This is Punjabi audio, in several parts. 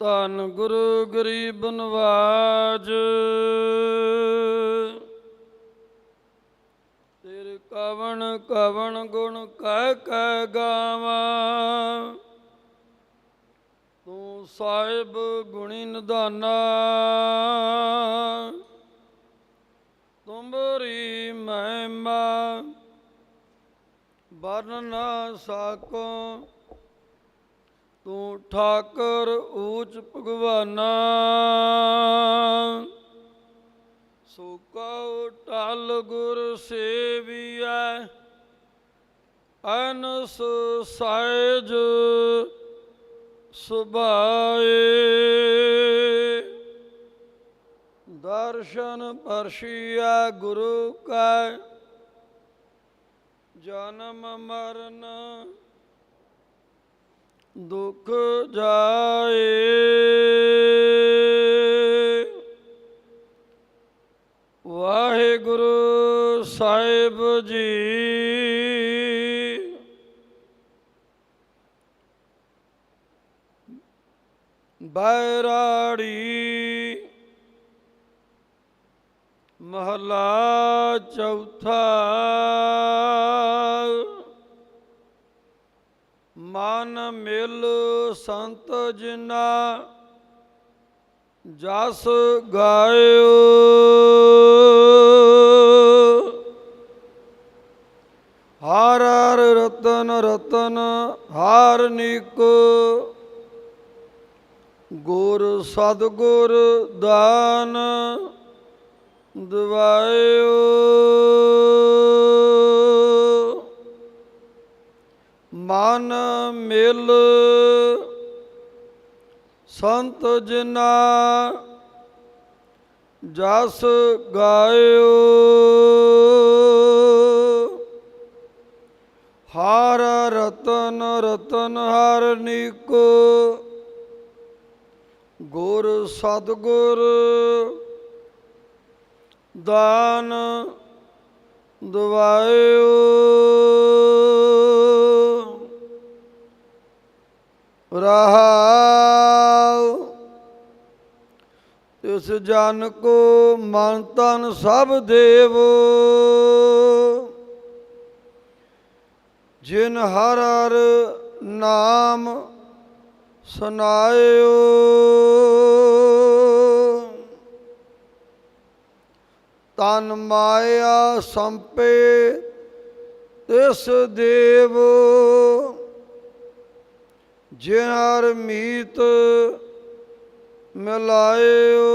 ਧੰਨ ਗੁਰੂ ਗਰੀਬ ਨਵਾਜ। ਤੇਰੇ ਕਵਣ ਕਵਣ ਗੁਣ ਕਹਿ ਕਹਿ ਗਾਵਾਂ। ਤੂੰ ਸਾਹਿਬ ਗੁਣੀ ਨਿਧਾਨਾ। ਤੁਮਰੀ ਮਹਿਮਾ। ਵਰਨ ਨਾ ਸਕੋ ਤੂੰ ਠਾਕਰ ਊਚ ਭਗਵਾਨਾ। ਸੋ ਕਉ ਟਲ ਗੁਰ ਸੇਵੀਐ, ਅਨਸ ਸਾਇਜ ਸੁਭਾਏ। ਦਰਸ਼ਨ ਪਰਸ਼ੀਆ ਗੁਰੂ ਕੈ, ਜਨਮ ਮਰਨ ਦੁਖ ਜਾਏ ਵਾਹਿਗੁਰੂ ਸਾਹਿਬ ਜੀ ਬੈਰਾੜੀ ਮਹਲਾ ਚੌਥਾ ਮਨ ਮਿਲ ਸੰਤ ਜਿਨਾ ਜਸ ਗਾਇਓ। ਹਰ ਹਰ ਰਤਨ ਰਤਨ, ਹਾਰ ਨਿਕੋ। ਗੁਰ ਸਤਗੁਰ ਦਾਨ ਦਵਾਇਓ ਮਨ ਮਿਲ ਸੰਤ ਜਨਾ ਜਸ ਗਾਇਓ। ਹਰ ਰਤਨ ਰਤਨ ਹਰ ਨੀਕੋ। ਗੁਰ ਸਤਗੁਰ ਦਾਨ ਦਵਾਇਓ। ਰਹਾਉ। ਤਿਸ ਜਨ ਕੋ ਮਨ ਤਨ ਸਭ ਦੇਵ। ਜਿਨ ਹਰ ਹਰ ਨਾਮ ਸੁਨਾਇਓ ਤਨ ਮਾਇਆ ਸੰਪੇ ਤਿਸ ਦੇਵ। ਜਿਨ ਹਰ ਮੀਤ ਮਿਲਾਇਓ।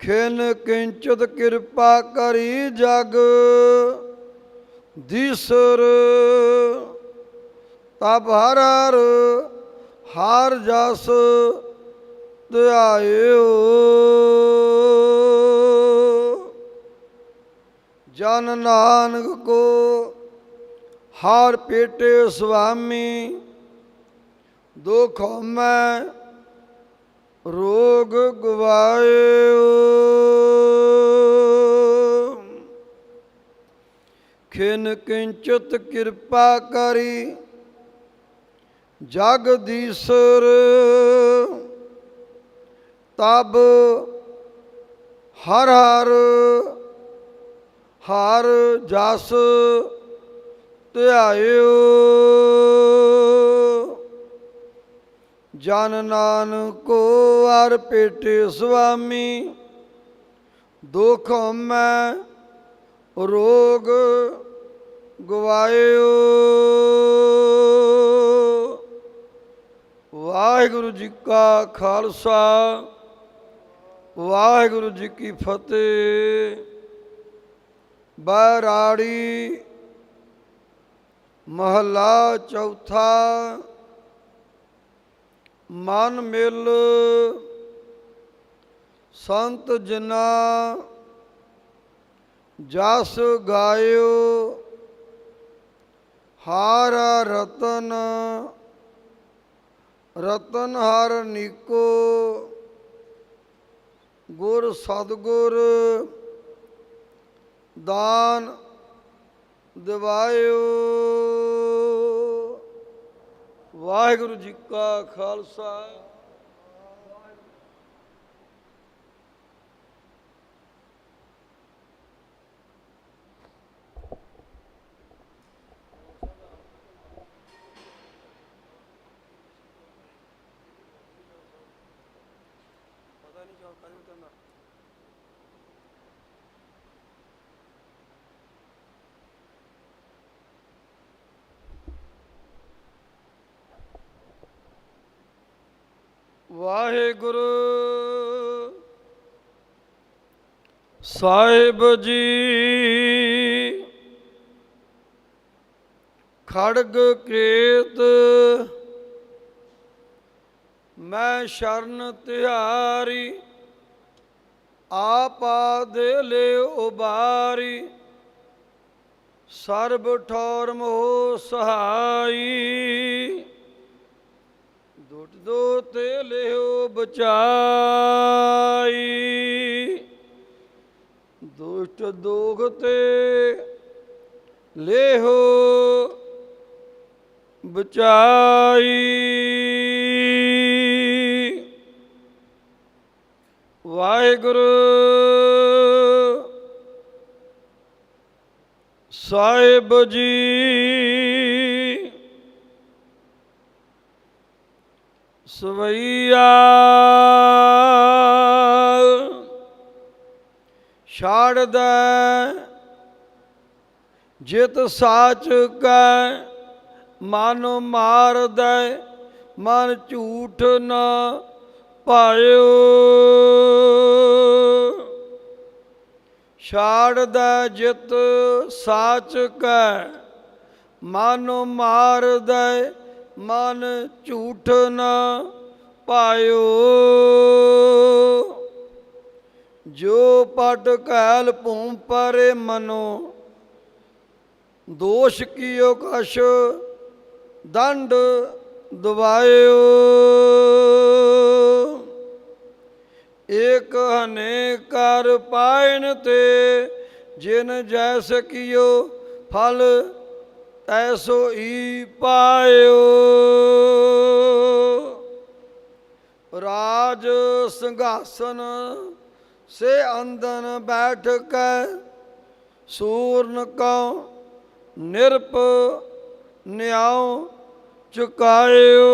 ਖਿਨ ਕਿੰਚਤ ਕਿਰਪਾ ਕਰੀ ਜਗ ਦੀਸਰ। ਤਬ ਹਰ ਹਰ ਹਰ ਜਸ ਧਿਆਇਓ। ਜਨ ਨਾਨਕ ਕੋ ਹਰ ਪੇਟੇ ਸੁਆਮੀ, ਦੁਖ ਮੈਂ ਰੋਗ ਗਵਾਇਓ। ਖਿਨ ਕਿੰਚਤ ਕਿਰਪਾ ਕਰੀ ਜਗਦੀਸ਼ਰ ਤਬ ਹਰ ਹਰ ਹਰ ਜਸ ਧਿਆਇਓ ਜਨ ਨਾਨਕੋ ਹਰ ਪੇਟੇ ਸੁਆਮੀ, ਦੁਖ ਮੈਂ ਰੋਗ ਗਵਾਇਓ। ਵਾਹਿਗੁਰੂ ਜੀ ਕਾ ਖਾਲਸਾ, ਵਾਹਿਗੁਰੂ ਜੀ ਕੀ ਫਤਿਹ। ਬਰਾੜੀ ਮਹਲਾ ਚੌਥਾ, ਮਨ ਮਿਲ ਸੰਤ ਜਨਾ, ਜਸ ਗਾਇਓ, ਹਾਰ ਰਤਨ ਰਤਨ ਹਰ ਨਿਕੋ, ਗੁਰ ਸਤਗੁਰ ਦਾਨ ਦਿਵਾਇਓ। ਵਾਹਿਗੁਰੂ ਜੀ ਕਾ ਖਾਲਸਾ। ਪਤਾ ਨਹੀਂ ਕਿਉਂ ਕਦੋਂ ਕਰਨਾ ਵਾਹਿਗੁਰੂ। ਸਾਹਿਬ ਜੀ, ਖੜਗ ਕੇਤ ਮੈਂ ਸ਼ਰਨ ਤਿਹਾਰੀ, ਆਪਾ ਦੇ ਲੈ ਉਬਾਰੀ, ਸਰਬ ਠੌਰ ਮੋਹ ਸਹਾਈ ਦੁੱਟ ਦੋ ਤੇ ਲਿਓ ਬਚਾਈ। ਦੁਸ਼ਟ ਦੋਖ ਤੇ ਲੇਹੋ ਬਚਾਈ। ਵਾਹਿਗੁਰੂ ਸਾਹਿਬ ਜੀ। ਸਵਈਆ। ਛਾੜਦਾ ਜਿਤ ਸਾਚ ਕੈ, ਮਨ ਮਾਰਦਾ ਮਨ ਝੂਠ ਨਾ ਪਾਇਓ। ਛਾੜਦਾ ਜਿਤ ਸਾਚ ਕੈ, ਮਨ ਮਾਰਦਾ ਮਨ ਝੂਠ ਨਾ ਪਾਇਓ। ਜੋ ਪਟ ਕੈਲ ਭੂਮ ਪਰੇ ਮਨੋ, ਦੋਸ਼ ਕੀਓ ਕਛ ਦੰਡ ਦਵਾਇਓ। ਏਕ ਹਨੇ ਕਰ ਪਾਇਨ ਤੇ, ਜਿਨ ਜੈਸ ਕੀਓ ਫਲ ਐਸੋ ਹੀ ਪਾਇਓ। ਰਾਜ ਸਿੰਘਾਸਨ ਸੇ ਅੰਦਨ ਬੈਠ ਕੇ ਸੂਰਨ ਕਉ, ਨਿਰਪ ਨਿਆਉ ਚੁਕਾਇਓ।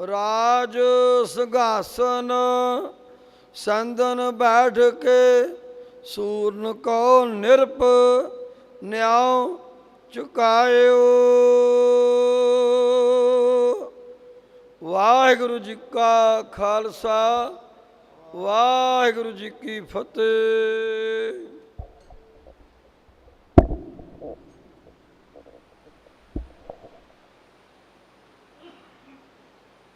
ਰਾਜ ਸਿੰਘਾਸਨ ਸੰਦਨ ਬੈਠ ਕੇ ਸੂਰਨ ਕੋ ਨਿਰਪ ਨਿਆਉ ਚੁਕਾਇਓ। ਵਾਹਿਗੁਰੂ ਜੀ ਕਾ ਖਾਲਸਾ ਵਾਹਿਗੁਰੂ ਜੀ ਕੀ ਫਤਿਹ।